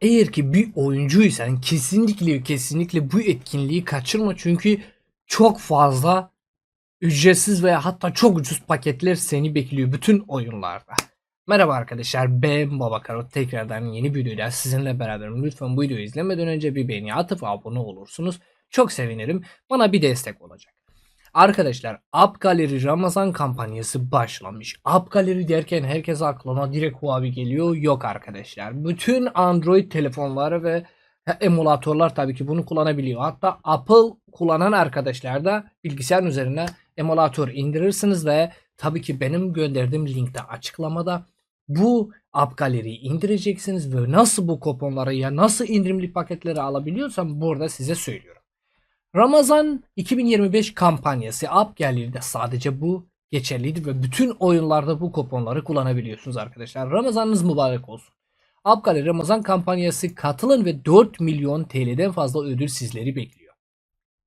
eğer ki bir oyuncuysan kesinlikle kesinlikle bu etkinliği kaçırma çünkü çok fazla ücretsiz veya hatta çok ucuz paketler seni bekliyor bütün oyunlarda. Merhaba arkadaşlar ben Baba Karot tekrardan yeni bir videoyla sizinle beraberim. Lütfen bu videoyu izlemeden önce bir beğeni atıp abone olursunuz. Çok sevinirim. Bana bir destek olacak. Arkadaşlar App Gallery Ramazan kampanyası başlamış. App Gallery derken herkes aklına direkt Huawei geliyor. Yok arkadaşlar. Bütün Android telefonları ve emülatörler tabii ki bunu kullanabiliyor. Hatta Apple kullanan arkadaşlar da bilgisayarın üzerine emülatör indirirsiniz ve tabii ki benim gönderdiğim linkte açıklamada bu App Gallery'yi indireceksiniz ve nasıl bu kuponları ya nasıl indirimli paketleri alabiliyorsam burada size söylüyorum. Ramazan 2025 kampanyası App Gallery'de sadece bu geçerliydi ve bütün oyunlarda bu kuponları kullanabiliyorsunuz arkadaşlar. Ramazanınız mübarek olsun. App Gallery Ramazan kampanyası katılın ve 4 milyon TL'den fazla ödül sizleri bekliyor.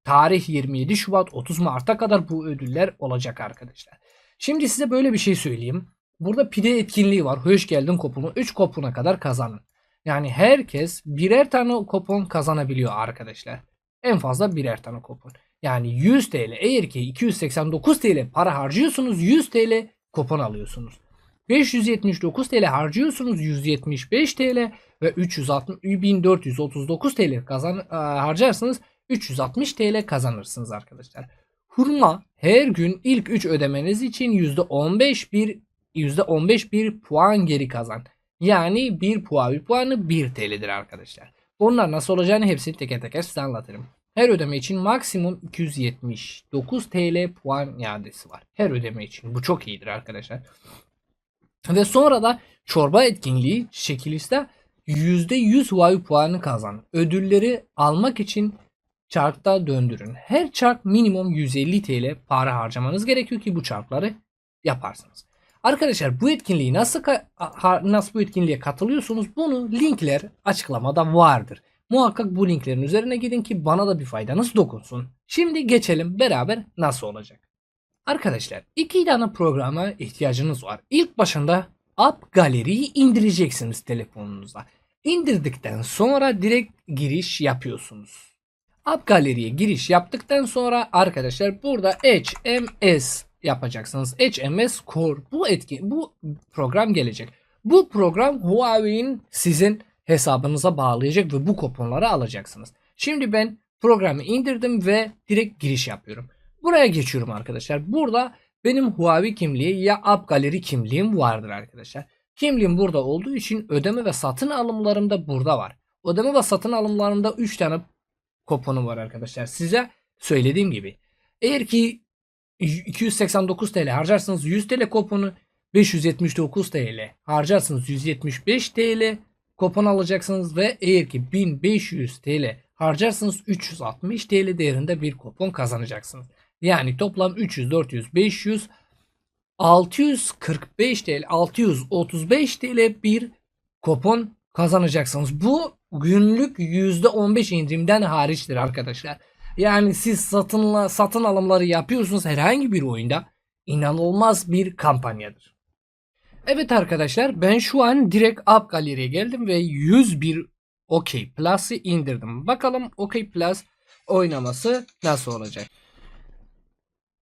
Tarih 27 Şubat 30 Mart'a kadar bu ödüller olacak arkadaşlar. Şimdi size böyle bir şey söyleyeyim. Burada pide etkinliği var. Hoş geldin kuponu 3 kupona kadar kazanın. Yani herkes birer tane kupon kazanabiliyor arkadaşlar. En fazla birer tane kupon. Yani 100 TL eğer ki 289 TL para harcıyorsunuz 100 TL kupon alıyorsunuz. 579 TL harcıyorsunuz 175 TL ve 360 1439 TL kazan e, harcarsınız 360 TL kazanırsınız arkadaşlar. Hurma her gün ilk 3 ödemeniz için %15 bir %15 bir puan geri kazan. Yani 1 puan bir puanı 1 TL'dir arkadaşlar. Bunlar nasıl olacağını hepsini teker teker size anlatırım. Her ödeme için maksimum 279 TL puan iadesi var. Her ödeme için. Bu çok iyidir arkadaşlar. Ve sonra da çorba etkinliği şekiliste %100 Huawei puanı kazan. Ödülleri almak için çarkta döndürün. Her çark minimum 150 TL para harcamanız gerekiyor ki bu çarkları yaparsınız. Arkadaşlar bu etkinliği nasıl nasıl bu etkinliğe katılıyorsunuz? Bunu linkler açıklamada vardır. Muhakkak bu linklerin üzerine gidin ki bana da bir faydanız dokunsun. Şimdi geçelim beraber nasıl olacak. Arkadaşlar iki tane programa ihtiyacınız var. İlk başında App Gallery'yi indireceksiniz telefonunuza. İndirdikten sonra direkt giriş yapıyorsunuz. App Gallery'ye giriş yaptıktan sonra arkadaşlar burada HMS yapacaksınız. HMS Core bu etki bu program gelecek. Bu program Huawei'in sizin hesabınıza bağlayacak ve bu kuponları alacaksınız. Şimdi ben programı indirdim ve direkt giriş yapıyorum. Buraya geçiyorum arkadaşlar. Burada benim Huawei kimliği ya App Gallery kimliğim vardır arkadaşlar. Kimliğim burada olduğu için ödeme ve satın alımlarım da burada var. Ödeme ve satın alımlarımda 3 tane kuponum var arkadaşlar. Size söylediğim gibi. Eğer ki 289 TL harcarsınız 100 TL kuponu 579 TL harcarsınız 175 TL kupon alacaksınız ve eğer ki 1500 TL harcarsınız 360 TL değerinde bir kupon kazanacaksınız. Yani toplam 300, 400, 500, 645 TL, 635 TL bir kupon kazanacaksınız. Bu günlük %15 indirimden hariçtir arkadaşlar. Yani siz satınla, satın alımları yapıyorsunuz herhangi bir oyunda inanılmaz bir kampanyadır. Evet arkadaşlar ben şu an direkt App Gallery'e geldim ve 101 OK Plus'ı indirdim. Bakalım OK Plus oynaması nasıl olacak.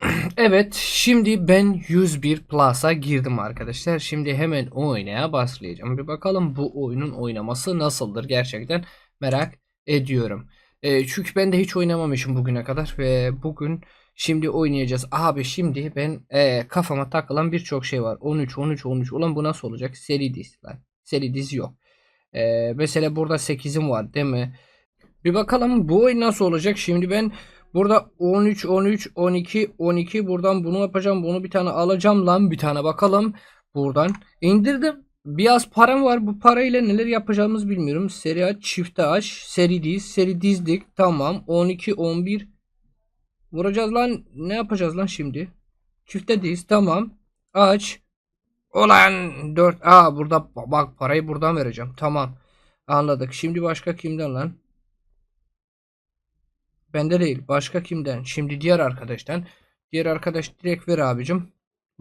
evet şimdi ben 101 Plus'a girdim arkadaşlar. Şimdi hemen oynaya başlayacağım. Bir bakalım bu oyunun oynaması nasıldır gerçekten merak ediyorum. E, çünkü ben de hiç oynamamışım bugüne kadar ve bugün şimdi oynayacağız. Abi şimdi ben e, kafama takılan birçok şey var. 13 13 13 ulan bu nasıl olacak? Seri diz var. Seri diz yok. E, mesela burada 8'im var değil mi? Bir bakalım bu oyun nasıl olacak? Şimdi ben burada 13 13 12 12 buradan bunu yapacağım. Bunu bir tane alacağım lan bir tane bakalım. Buradan indirdim. Biraz param var. Bu parayla neler yapacağımızı bilmiyorum. Seri aç, çifte aç, seri diz, seri dizdik. Tamam. 12, 11. Vuracağız lan. Ne yapacağız lan şimdi? Çifte diz. Tamam. Aç. Ulan 4. Aa burada bak parayı buradan vereceğim. Tamam. Anladık. Şimdi başka kimden lan? Bende değil. Başka kimden? Şimdi diğer arkadaştan. Diğer arkadaş direkt ver abicim.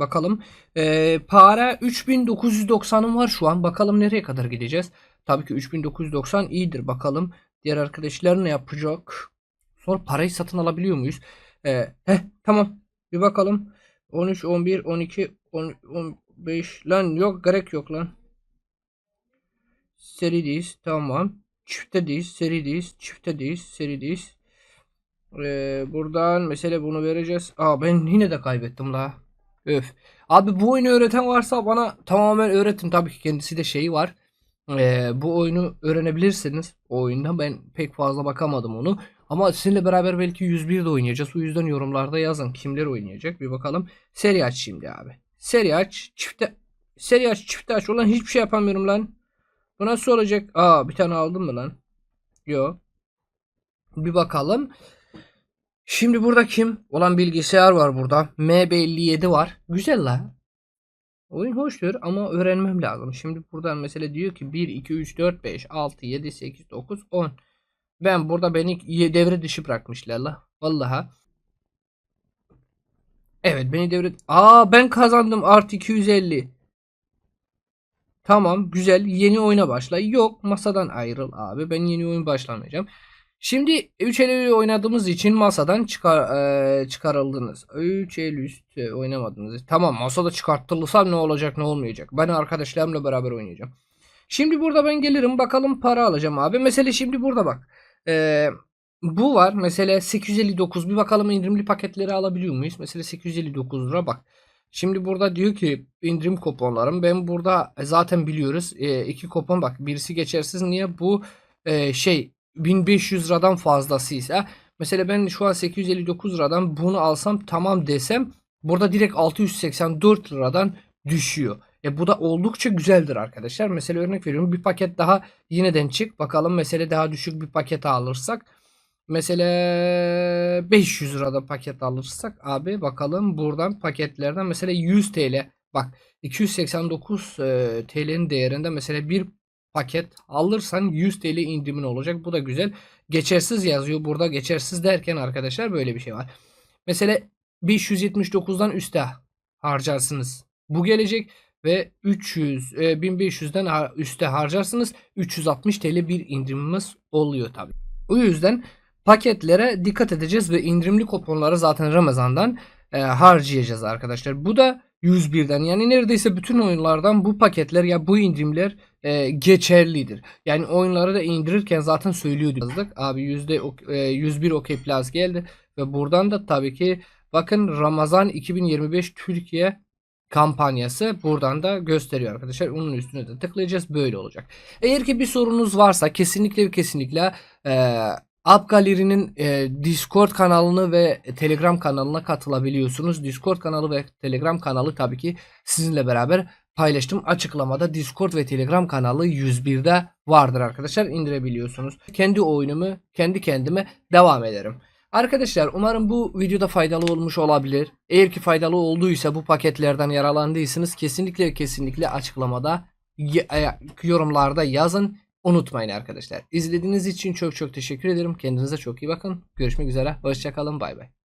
Bakalım. Ee, para 3990'ım var şu an. Bakalım nereye kadar gideceğiz. Tabii ki 3990 iyidir. Bakalım diğer arkadaşlar ne yapacak? Sonra parayı satın alabiliyor muyuz? Ee, heh, tamam. Bir bakalım. 13, 11, 12, 10, 15 lan yok gerek yok lan. Serideyiz. Tamam. Çiftedeyiz. Serideyiz. Çiftedeyiz. Serideyiz. Ee, buradan mesela bunu vereceğiz. Aa ben yine de kaybettim la. Öf. Abi bu oyunu öğreten varsa bana tamamen öğretin. Tabii ki kendisi de şeyi var. Ee, bu oyunu öğrenebilirsiniz. O oyunda ben pek fazla bakamadım onu. Ama sizinle beraber belki 101 de oynayacağız. O yüzden yorumlarda yazın kimler oynayacak. Bir bakalım. Seri aç şimdi abi. Seri aç. Çifte seri aç çifte aç. Ulan hiçbir şey yapamıyorum lan. Bu nasıl olacak? Aa bir tane aldım mı lan? Yo. Bir bakalım. Şimdi burada kim? Olan bilgisayar var burada. MB57 var. Güzel la. Oyun hoştur ama öğrenmem lazım. Şimdi buradan mesela diyor ki 1, 2, 3, 4, 5, 6, 7, 8, 9, 10. Ben burada beni devre dışı bırakmışlar la. Vallaha. Evet beni devre... Aa ben kazandım artı 250. Tamam güzel yeni oyuna başla. Yok masadan ayrıl abi ben yeni oyun başlamayacağım. Şimdi 3 el oynadığımız için masadan çıkar eee, çıkarıldınız. 3 el üstü oynamadınız. Tamam masada çıkartılırsam ne olacak ne olmayacak. Ben arkadaşlarımla beraber oynayacağım. Şimdi burada ben gelirim bakalım para alacağım abi. Mesela şimdi burada bak. Eee, bu var. Mesela 859 bir bakalım indirimli paketleri alabiliyor muyuz? Mesela 859 lira bak. Şimdi burada diyor ki indirim kuponlarım. Ben burada zaten biliyoruz. E, iki kupon bak. Birisi geçersiz. Niye? Bu e, şey 1500 liradan fazlasıysa. Mesela ben şu an 859 liradan bunu alsam tamam desem. Burada direkt 684 liradan düşüyor. E bu da oldukça güzeldir arkadaşlar. Mesela örnek veriyorum bir paket daha yineden çık. Bakalım mesela daha düşük bir paket alırsak. Mesela 500 lirada paket alırsak abi bakalım buradan paketlerden mesela 100 TL bak 289 e, TL'nin değerinde mesela bir paket alırsan 100 TL indirimin olacak. Bu da güzel. Geçersiz yazıyor burada. Geçersiz derken arkadaşlar böyle bir şey var. Mesela 579'dan üste harcarsınız. Bu gelecek ve 300 e, 1500'den ha- üste harcarsınız. 360 TL bir indirimimiz oluyor tabii. O yüzden paketlere dikkat edeceğiz ve indirimli kuponları zaten Ramazan'dan e, harcayacağız arkadaşlar. Bu da 101'den yani neredeyse bütün oyunlardan bu paketler ya bu indirimler e, geçerlidir. Yani oyunları da indirirken zaten söylüyorduk. Yazdık. Abi yüzde e, 101 OK Plus geldi ve buradan da tabii ki bakın Ramazan 2025 Türkiye kampanyası buradan da gösteriyor arkadaşlar. Onun üstüne de tıklayacağız. Böyle olacak. Eğer ki bir sorunuz varsa kesinlikle kesinlikle e, App Gallery'nin e, Discord kanalını ve Telegram kanalına katılabiliyorsunuz. Discord kanalı ve Telegram kanalı tabii ki sizinle beraber paylaştım. Açıklamada Discord ve Telegram kanalı 101'de vardır arkadaşlar. indirebiliyorsunuz. Kendi oyunumu kendi kendime devam ederim. Arkadaşlar umarım bu videoda faydalı olmuş olabilir. Eğer ki faydalı olduysa bu paketlerden yaralandıysanız kesinlikle kesinlikle açıklamada e, yorumlarda yazın. Unutmayın arkadaşlar. İzlediğiniz için çok çok teşekkür ederim. Kendinize çok iyi bakın. Görüşmek üzere. Hoşçakalın. Bay bay.